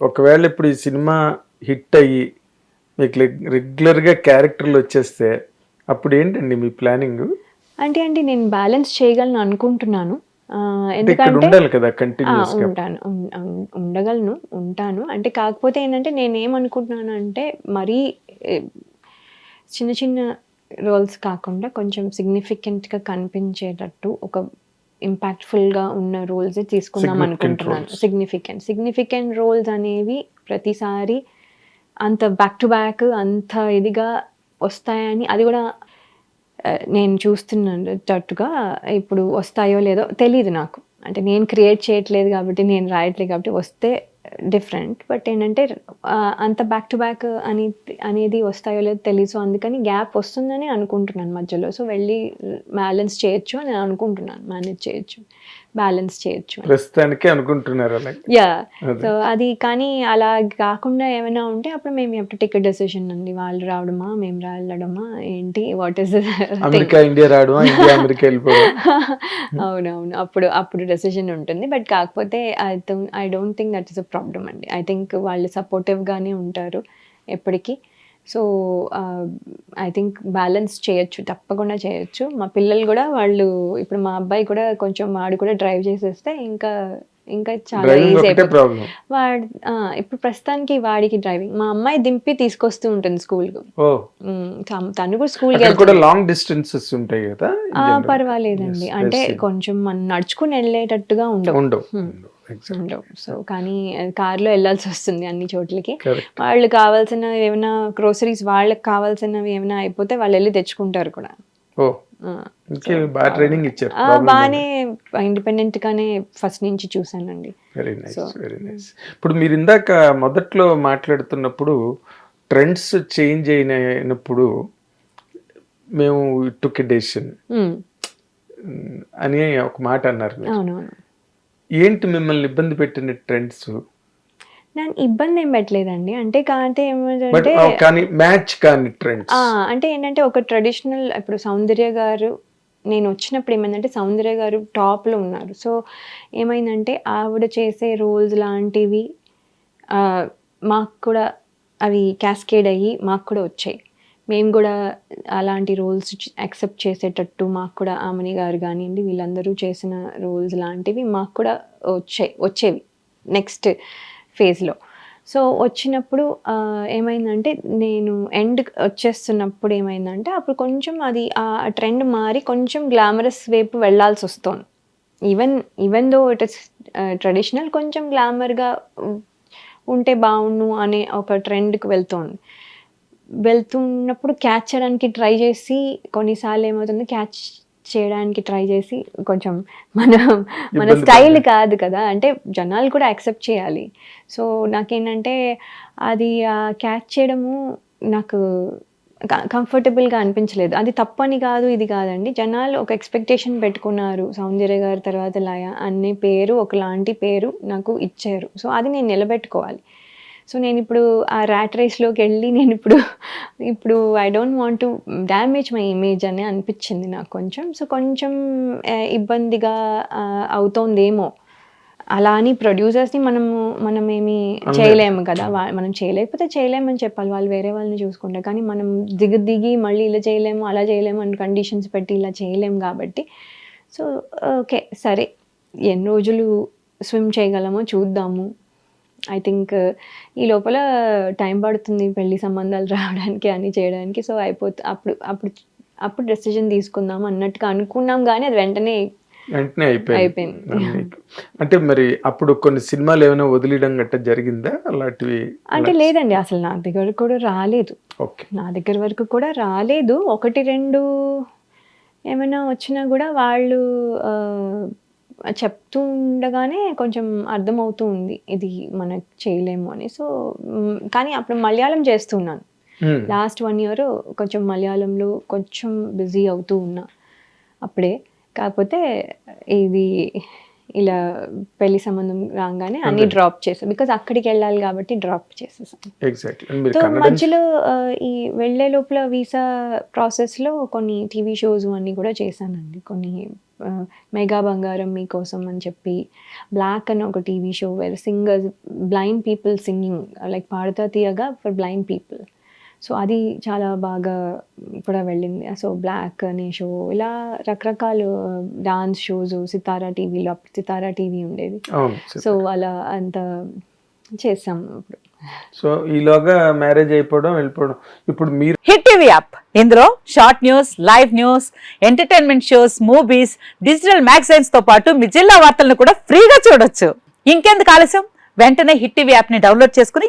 ఒకవేళ ఇప్పుడు ఈ సినిమా హిట్ అయ్యి మీకు రెగ్యులర్గా క్యారెక్టర్లు వచ్చేస్తే అప్పుడు ఏంటండి మీ ప్లానింగ్? అంటే అంటే నేను బ్యాలెన్స్ చేయగలను అనుకుంటున్నాను. ఎందుకంటే ఉంటాను. ఉండగలను ఉంటాను. అంటే కాకపోతే ఏంటంటే నేను ఏమనుకుంటున్నాను అంటే మరీ చిన్న చిన్న రోల్స్ కాకుండా కొంచెం సిగ్నిఫికెంట్గా కనిపించేటట్టు ఒక ఇంపాక్ట్ఫుల్గా ఉన్న రోల్స్ తీసుకుందాం అనుకుంటున్నాను. సిగ్నిఫికెంట్ సిగ్నిఫికెంట్ రోల్స్ అనేవి ప్రతిసారి అంత బ్యాక్ టు బ్యాక్ అంత ఇదిగా వస్తాయని అది కూడా నేను చూస్తున్నట్టుగా ఇప్పుడు వస్తాయో లేదో తెలియదు నాకు. అంటే నేను క్రియేట్ చేయట్లేదు కాబట్టి నేను రాయట్లేదు కాబట్టి వస్తే డిఫరెంట్ బట్ ఏంటంటే అంత బ్యాక్ టు బ్యాక్ అని అనేది వస్తాయో లేదో తెలియదు సో అందుకని గ్యాప్ వస్తుందని అనుకుంటున్నాను మధ్యలో. సో వెళ్ళి బ్యాలెన్స్ చేయొచ్చు అని నేను అనుకుంటున్నాను. మేనేజ్ చేయొచ్చు. బ్యాలెన్స్ చేయొచ్చు. ప్రస్తుతానికి అనుకుంటున్నారు? యా. సో అది. కానీ అలా కాకుండా ఏమైనా ఉంటే అప్పుడు మేము ఎప్పుడు టికెట్ డెసిషన్ అండి. వాళ్ళు రావడమా మేము రావడమా ఏంటి వాట్ ఇస్ అమెరికా ఇండియా రావడం ఇండియా అమెరికా వెళ్ళిపోవడం అవునవును. అప్పుడు అప్పుడు డెసిషన్ ఉంటుంది. బట్ కాకపోతే I I don't think that is a problem అండి. ఐ థింక్ వాళ్ళు సపోర్టివ్గానే ఉంటారు ఎప్పటికీ. సో ఐ థింక్ బ్యాలెన్స్ చేయొచ్చు తప్పకుండా చేయొచ్చు. మా పిల్లలు కూడా వాళ్ళు ఇప్పుడు మా అబ్బాయి కూడా కొంచెం వాడు కూడా డ్రైవ్ చేసేస్తే ఇంకా ఇంకా చాలా ఈజీ అయిపోతుంది. ప్రాబ్లం వాడు ఇప్పుడు ప్రస్తుతానికి వాడికి డ్రైవింగ్ మా అమ్మాయి దింపి తీసుకొస్తూ ఉంటుంది స్కూల్కి ఓ. తను కూడా కూడా లాంగ్ డిస్టెన్సెస్ ఉంటాయి కదా. పర్వాలేదండి. అంటే. కొంచెం మనం నడుచుకుని వెళ్ళేటట్టుగా ఉండవు. ఉండవు. సో కానీ కార్లో వెళ్ళాల్సి వస్తుంది అన్ని చోట్లకి. వాళ్ళు కావాల్సిన ఏమైనా గ్రోసరీస్ వాళ్ళకి కావాల్సినవి ఏమైనా అయిపోతే వాళ్ళు వెళ్ళి తెచ్చుకుంటారు కూడా. బాగానే ఇండిపెండెంట్ గానే ఫస్ట్ నుంచి చూసానండి వెరీ నైస్ వెరీ నైస్ ఇప్పుడు మీరు ఇందాక మొదట్లో మాట్లాడుతున్నప్పుడు ట్రెండ్స్ చేంజ్ అయినప్పుడు మేము టుక్ డెసిషన్ అని ఒక మాట అన్నారు ఏంటి మిమ్మల్ని ఇబ్బంది పెట్టిన ట్రెండ్స్? నేను ఇబ్బంది ఏం పెట్టలేదండి. అంటే కాంటే ఏమంటే కానీ మ్యాచ్ కాని ట్రెండ్స్. అంటే ఏంటంటే ఒక ట్రెడిషనల్ ఇప్పుడు సౌందర్య గారు నేను వచ్చినప్పుడు ఏమైందంటే సౌందర్య గారు టాప్లో ఉన్నారు. సో ఏమైందంటే ఆవిడ చేసే రోల్స్ లాంటివి మాకు కూడా అవి క్యాస్కేడ్ అయ్యి మాకు కూడా వచ్చాయి. మేము కూడా అలాంటి రోల్స్ యాక్సెప్ట్ చేసేటట్టు మాకు కూడా ఆమెని గారు కానివ్వండి వీళ్ళందరూ చేసిన రోల్స్ లాంటివి మాకు కూడా వచ్చాయి వచ్చేవి నెక్స్ట్ ఫేజ్లో. సో వచ్చినప్పుడు ఏమైందంటే నేను ఎండ్ వచ్చేస్తున్నప్పుడు ఏమైందంటే అప్పుడు కొంచెం అది ఆ ట్రెండ్ మారి కొంచెం గ్లామరస్ వైపు వెళ్ళాల్సి వస్తుంది. Even even though it is traditional కొంచెం గ్లామర్గా ఉంటే బాగుండు అనే ఒక ట్రెండ్కి వెళ్తోంది. వెళ్తున్నప్పుడు క్యాచ్ చేయడానికి ట్రై చేసి కొన్నిసార్లు ఏమవుతుంది క్యాచ్ చేయడానికి ట్రై చేసి కొంచెం మన మన స్టైల్. కాదు కదా. అంటే జనాలు కూడా యాక్సెప్ట్ చేయాలి. సో నాకేంటంటే అది క్యాచ్ చేయడము నాకు కంఫర్టబుల్గా అనిపించలేదు. అది తప్పని కాదు ఇది కాదండి. జనాలు ఒక ఎక్స్పెక్టేషన్ పెట్టుకున్నారు. సౌందర్య గారి తర్వాత లయ అనే పేరు ఒకలాంటి పేరు నాకు ఇచ్చారు. సో అది నేను నిలబెట్టుకోవాలి. సో నేను ఇప్పుడు ఆ ర్యాట్ రేస్లోకి వెళ్ళి నేను ఇప్పుడు ఇప్పుడు I don't want to damage my image అని అనిపించింది నాకు కొంచెం. సో కొంచెం ఇబ్బందిగా అవుతోందేమో. అలా అని ప్రొడ్యూసర్స్ని మనము మనం ఏమి చేయలేము కదా. మనం చేయలేకపోతే చేయలేమని చెప్పాలి. వాళ్ళు వేరే వాళ్ళని చూసుకుంటారు కానీ మనం దిగి దిగి మళ్ళీ ఇలా చేయలేము అలా చేయలేము అని కండిషన్స్ పెట్టి ఇలా చేయలేము కాబట్టి. సో ఓకే సరే. ఎన్ని రోజులు స్విమ్ చేయగలమో చూద్దాము. ఐ థింక్ ఈ లోపల టైం పడుతుంది పెళ్ళి సంబంధాలు రావడానికి అని చేయడానికి. సో అయిపోతే అప్పుడు అప్పుడు అప్పుడు డెసిజన్ తీసుకుందాం అన్నట్టుగా అనుకున్నాం కానీ అది వెంటనే వెంటనే అయిపోయింది. అంటే మరి అప్పుడు కొన్ని సినిమాలు ఏమైనా వదిలేయడం గట్ట జరిగిందా? అలాంటివి అంటే లేదండి అసలు నా దగ్గర కూడా రాలేదు. నా దగ్గర వరకు కూడా రాలేదు. ఒకటి రెండు ఏమైనా వచ్చినా కూడా వాళ్ళు చెప్తూ ఉండగానే కొంచెం అర్థమవుతూ ఉంది ఇది మనకు చేయలేము అని. సో కానీ అప్పుడు మలయాళం చేస్తున్నాను. Hmm. లాస్ట్ వన్ ఇయర్ కొంచెం మలయాళంలో కొంచెం బిజీ అవుతూ ఉన్నా అప్పుడే. కాకపోతే ఇది ఇలా పెళ్ళి సంబంధం రాగానే అన్ని డ్రాప్ చేసాం బికాజ్ అక్కడికి వెళ్ళాలి కాబట్టి డ్రాప్ చేసేసాం ఎగ్జాక్ట్లీ మధ్యలో ఈ వెళ్ళే లోపల వీసా ప్రాసెస్లో కొన్ని టీవీ షోస్ అన్నీ కూడా చేశానండి. కొన్ని మెగా బంగారం మీకోసం అని చెప్పి బ్లాక్ అని ఒక TV show where singers blind people singing like Paduta Theeyaga for blind people so అది చాలా బాగా కూడా వెళ్ళింది. సో బ్లాక్ అనే షో ఇలా రకరకాల డాన్స్ షోస్ సితారా టీవీలో అప్పుడు సితారా టీవీ ఉండేది. సో అలా అంత చేసాం ఇప్పుడు సో ఈలోగా మ్యారేజ్ అయిపోవడం వెళ్ళిపోవడం. ఇప్పుడు మీరు హిట్ టీవీ యాప్. ఇందులో short news live news entertainment shows movies digital మ్యాగజైన్స్తో పాటు మీ జిల్లా వార్తలను కూడా ఫ్రీగా చూడొచ్చు. ఇంకెందుకు ఆలస్యం? వెంటనే హిట్ టీవీ యాప్ని డౌన్లోడ్ చేసుకుని